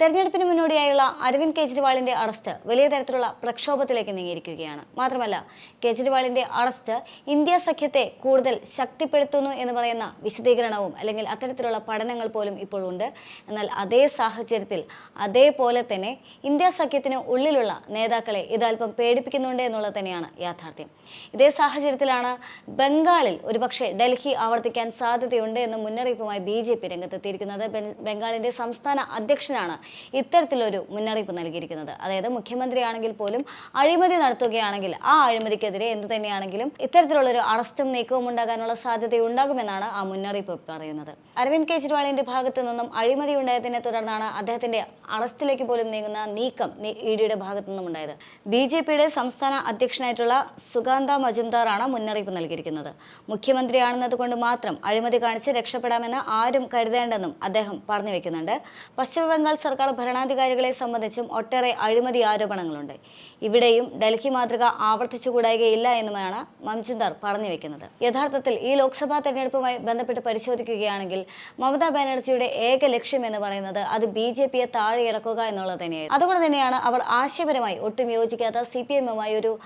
തെരഞ്ഞെടുപ്പിന് മുന്നോടിയായുള്ള അരവിന്ദ് കെജ്രിവാളിന്റെ അറസ്റ്റ് വലിയ തരത്തിലുള്ള പ്രക്ഷോഭത്തിലേക്ക് നീങ്ങിയിരിക്കുകയാണ്. മാത്രമല്ല കെജ്രിവാളിന്റെ അറസ്റ്റ് ഇന്ത്യ സഖ്യത്തെ കൂടുതൽ ശക്തിപ്പെടുത്തുന്നു എന്ന് പറയുന്ന വിശദീകരണവും അല്ലെങ്കിൽ അത്തരത്തിലുള്ള പഠനങ്ങൾ പോലും ഇപ്പോഴുണ്ട് എന്നാൽ അതേ സാഹചര്യത്തിൽ അതേപോലെ തന്നെ ഇന്ത്യ സഖ്യത്തിന് ഉള്ളിലുള്ള നേതാക്കളെ ഇതൽപ്പം പേടിപ്പിക്കുന്നുണ്ട് എന്നുള്ളത് തന്നെയാണ് യാഥാർത്ഥ്യം. ഇതേ സാഹചര്യത്തിലാണ് ബംഗാളിൽ ഒരുപക്ഷെ ഡൽഹി ആവർത്തിക്കാൻ സാധ്യതയുണ്ട് എന്ന മുന്നറിയിപ്പുമായി ബി ജെ പി രംഗത്തെത്തിയിരിക്കുന്നത്. ബംഗാളിന്റെ സംസ്ഥാന അധ്യക്ഷനാണ് ഇത്തരത്തിലൊരു മുന്നറിയിപ്പ് നൽകിയിരിക്കുന്നത്. അതായത് മുഖ്യമന്ത്രിയാണെങ്കിൽ പോലും അഴിമതി നടത്തുകയാണെങ്കിൽ ആ അഴിമതിക്കെതിരെ എന്ത് തന്നെയാണെങ്കിലും ഇത്തരത്തിലുള്ളൊരു അറസ്റ്റും നീക്കവും ഉണ്ടാകാനുള്ള സാധ്യതയുണ്ടാകുമെന്നാണ് ആ മുന്നറിയിപ്പ് പറയുന്നത്. അരവിന്ദ് കെജ്രിവാളിന്റെ ഭാഗത്തു നിന്നും അഴിമതി ഉണ്ടായതിനെ തുടർന്നാണ് അദ്ദേഹത്തിന്റെ അറസ്റ്റിലേക്ക് പോലും നീങ്ങുന്ന നീക്കം ഇ ഡിയുടെ ഭാഗത്തു നിന്നും ഉണ്ടായത്. ബി ജെ പിയുടെ സംസ്ഥാന അധ്യക്ഷനായിട്ടുള്ള സുഗാന്ത മജുംദാറാണ് മുന്നറിയിപ്പ് നൽകിയിരിക്കുന്നത്. മുഖ്യമന്ത്രിയാണെന്നത് കൊണ്ട് മാത്രം അഴിമതി കാണിച്ച് രക്ഷപ്പെടാമെന്ന് ആരും കരുതേണ്ടെന്നും അദ്ദേഹം പറഞ്ഞു വെക്കുന്നുണ്ട്. പശ്ചിമബംഗാൾ സർക്കാർ ഭരണാധികാരികളെ സംബന്ധിച്ചും ഒട്ടേറെ അഴിമതി ആരോപണങ്ങളുണ്ട്. ഇവിടെയും ഡൽഹി മാതൃക ആവർത്തിച്ചുകൂടായികയില്ല എന്നുമാണ് മംജിന്ദർ പറഞ്ഞു വെക്കുന്നത്. യഥാർത്ഥത്തിൽ ഈ ലോക്സഭാ തെരഞ്ഞെടുപ്പുമായി ബന്ധപ്പെട്ട് പരിശോധിക്കുകയാണെങ്കിൽ മമതാ ബാനർജിയുടെ ഏക ലക്ഷ്യം എന്ന് പറയുന്നത് അത് ബി ജെ പിയെ താഴെ ഇറക്കുക എന്നുള്ളത് തന്നെയാണ് അതുകൊണ്ട് തന്നെയാണ് അവർ ആശയപരമായി ഒട്ടും യോജിക്കാത്ത സി പി എമ്മുമായി ഒരു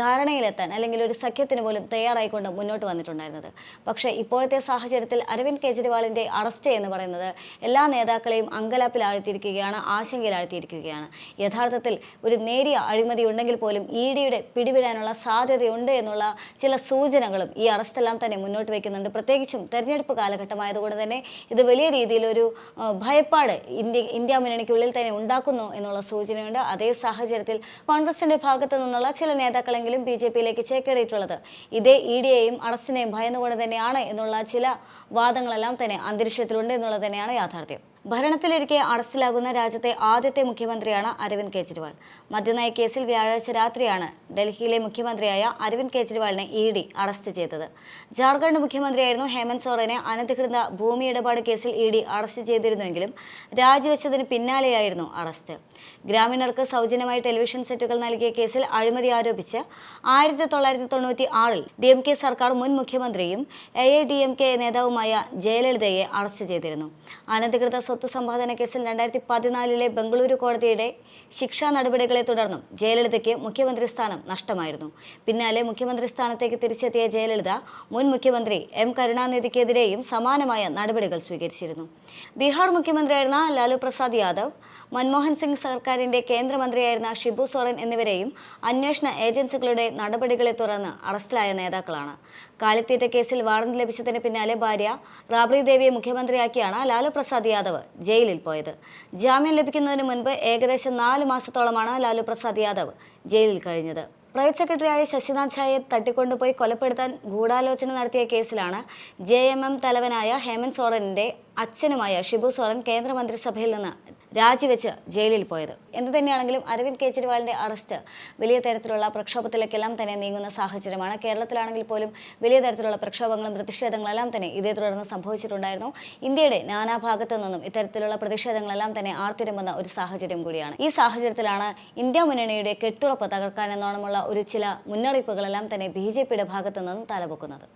ധാരണയിലെത്താൻ അല്ലെങ്കിൽ ഒരു സഖ്യത്തിന് പോലും തയ്യാറായിക്കൊണ്ട് മുന്നോട്ട് വന്നിട്ടുണ്ടായിരുന്നത്. പക്ഷേ ഇപ്പോഴത്തെ സാഹചര്യത്തിൽ അരവിന്ദ് കെജ്രിവാളിന്റെ അറസ്റ്റ് എന്ന് പറയുന്നത് എല്ലാ നേതാക്കളെയും അങ്കലാപ്പിലാഴ്ത്തിയിരിക്കുകയാണ് ആശങ്കയിലാഴ്ത്തിയിരിക്കുകയാണ്. യഥാർത്ഥത്തിൽ ഒരു നേരിയ അഴിമതി ഉണ്ടെങ്കിൽ പോലും ഇ ഡിയുടെ പിടിവിടാനുള്ള സാധ്യതയുണ്ട് എന്നുള്ള ചില സൂചനകളും ഈ അറസ്റ്റെല്ലാം തന്നെ മുന്നോട്ട് വയ്ക്കുന്നുണ്ട്. പ്രത്യേകിച്ചും തെരഞ്ഞെടുപ്പ് കാലഘട്ടമായതുകൊണ്ട് തന്നെ ഇത് വലിയ രീതിയിലൊരു ഭയപ്പാട് ഇന്ത്യ ഇന്ത്യ മുന്നണിക്കുള്ളിൽ തന്നെ ഉണ്ടാക്കുന്നു എന്നുള്ള സൂചനയുണ്ട്. അതേ സാഹചര്യത്തിൽ കോൺഗ്രസിന്റെ ഭാഗത്തു നിന്നുള്ള ചില നേതാക്കളെങ്കിലും ബി ജെ പിയിലേക്ക് ചേക്കേറിയിട്ടുള്ളത്. ഇതേ ഇ ഡിയെയും അറസ്റ്റിനെയും ഭയന്നുകൊണ്ട് തന്നെയാണ് എന്നുള്ള ചില വാദങ്ങളെല്ലാം തന്നെ അന്തരീക്ഷത്തിലുണ്ട് എന്നുള്ളത് തന്നെയാണ് യാഥാർത്ഥ്യം. ഭരണത്തിലിരിക്കെ അറസ്റ്റിലാകുന്ന രാജ്യത്തെ ആദ്യത്തെ മുഖ്യമന്ത്രിയാണ് അരവിന്ദ് കെജ്രിവാൾ. മദ്യനയ കേസിൽ വ്യാഴാഴ്ച രാത്രിയാണ് ഡൽഹിയിലെ മുഖ്യമന്ത്രിയായ അരവിന്ദ് കെജ്രിവാളിനെ ഇ ഡി അറസ്റ്റ് ചെയ്തത്. ജാർഖണ്ഡ് മുഖ്യമന്ത്രിയായിരുന്നു ഹേമന്ത് സോറനെ അനധികൃത ഭൂമി ഇടപാട് കേസിൽ ഇ ഡി അറസ്റ്റ് ചെയ്തിരുന്നുവെങ്കിലും രാജിവെച്ചതിന് പിന്നാലെയായിരുന്നു അറസ്റ്റ്. ഗ്രാമീണർക്ക് സൗജന്യമായി ടെലിവിഷൻ സെറ്റുകൾ നൽകിയ കേസിൽ അഴിമതി ആരോപിച്ച് ആയിരത്തി തൊള്ളായിരത്തി തൊണ്ണൂറ്റി ആറിൽ ഡി എം കെ സർക്കാർ മുൻ മുഖ്യമന്ത്രിയും A I D M K നേതാവുമായ ജയലളിതയെ അറസ്റ്റ് ചെയ്തിരുന്നു. അനധികൃത സമ്പാദന കേസിൽ രണ്ടായിരത്തി പതിനാലിലെ ബംഗളൂരു കോടതിയുടെ ശിക്ഷാ നടപടികളെ തുടർന്നും ജയലളിതയ്ക്ക് മുഖ്യമന്ത്രി സ്ഥാനം നഷ്ടമായിരുന്നു. പിന്നാലെ മുഖ്യമന്ത്രി സ്ഥാനത്തേക്ക് തിരിച്ചെത്തിയ ജയലളിത മുൻ മുഖ്യമന്ത്രി എം കരുണാനിധിക്കെതിരെയും സമാനമായ നടപടികൾ സ്വീകരിച്ചിരുന്നു. ബീഹാർ മുഖ്യമന്ത്രിയായിരുന്ന ലാലു പ്രസാദ് യാദവ് മൻമോഹൻ സിംഗ് സർക്കാരിന്റെ കേന്ദ്രമന്ത്രിയായിരുന്ന ഷിബു സോറൻ എന്നിവരെയും അന്വേഷണ ഏജൻസികളുടെ നടപടികളെ തുടർന്ന് അറസ്റ്റിലായ നേതാക്കളാണ്. കാലിത്തീറ്റ കേസിൽ വാറന്റ് ലഭിച്ചതിന് പിന്നാലെ ഭാര്യ റാബ്രി ദേവിയെ മുഖ്യമന്ത്രിയാക്കിയാണ് ലാലു പ്രസാദ് യാദവ് ജയിലിൽ പോയത്. ജാമ്യം ലഭിക്കുന്നതിന് മുൻപ് ഏകദേശം നാല് മാസത്തോളമാണ് ലാലു പ്രസാദ് യാദവ് ജയിലിൽ കഴിഞ്ഞത്. പ്രൈവറ്റ് സെക്രട്ടറിയായ ശശിനാഥ് ഝായെ തട്ടിക്കൊണ്ടുപോയി കൊലപ്പെടുത്താൻ ഗൂഢാലോചന നടത്തിയ കേസിലാണ് ജെ എം എം തലവനായ ഹേമന്ത് സോറനിന്റെ അച്ഛനുമായ ഷിബു സോറൻ കേന്ദ്രമന്ത്രിസഭയിൽ നിന്ന് രാജിവെച്ച് ജയിലിൽ പോയത്. എന്തു തന്നെയാണെങ്കിലും അരവിന്ദ് കെജ്രിവാളിന്റെ അറസ്റ്റ് വലിയ തരത്തിലുള്ള പ്രക്ഷോഭത്തിലേക്കെല്ലാം തന്നെ നീങ്ങുന്ന സാഹചര്യമാണ്. കേരളത്തിലാണെങ്കിൽ പോലും വലിയ തരത്തിലുള്ള പ്രക്ഷോഭങ്ങളും പ്രതിഷേധങ്ങളെല്ലാം തന്നെ ഇതേ തുടർന്ന് സംഭവിച്ചിട്ടുണ്ടായിരുന്നു. ഇന്ത്യയുടെ നാനാഭാഗത്തു നിന്നും ഇത്തരത്തിലുള്ള പ്രതിഷേധങ്ങളെല്ലാം തന്നെ ആർത്തിരമ്പുന്ന ഒരു സാഹചര്യം കൂടിയാണ്. ഈ സാഹചര്യത്തിലാണ് ഇന്ത്യ മുന്നണിയുടെ കെട്ടുറപ്പ് തകർക്കാനെന്നോണമുള്ള ഒരു ചില മുന്നറിയിപ്പുകളെല്ലാം തന്നെ ബി ജെ പിയുടെ ഭാഗത്തു നിന്നും തലപൊക്കുന്നത്.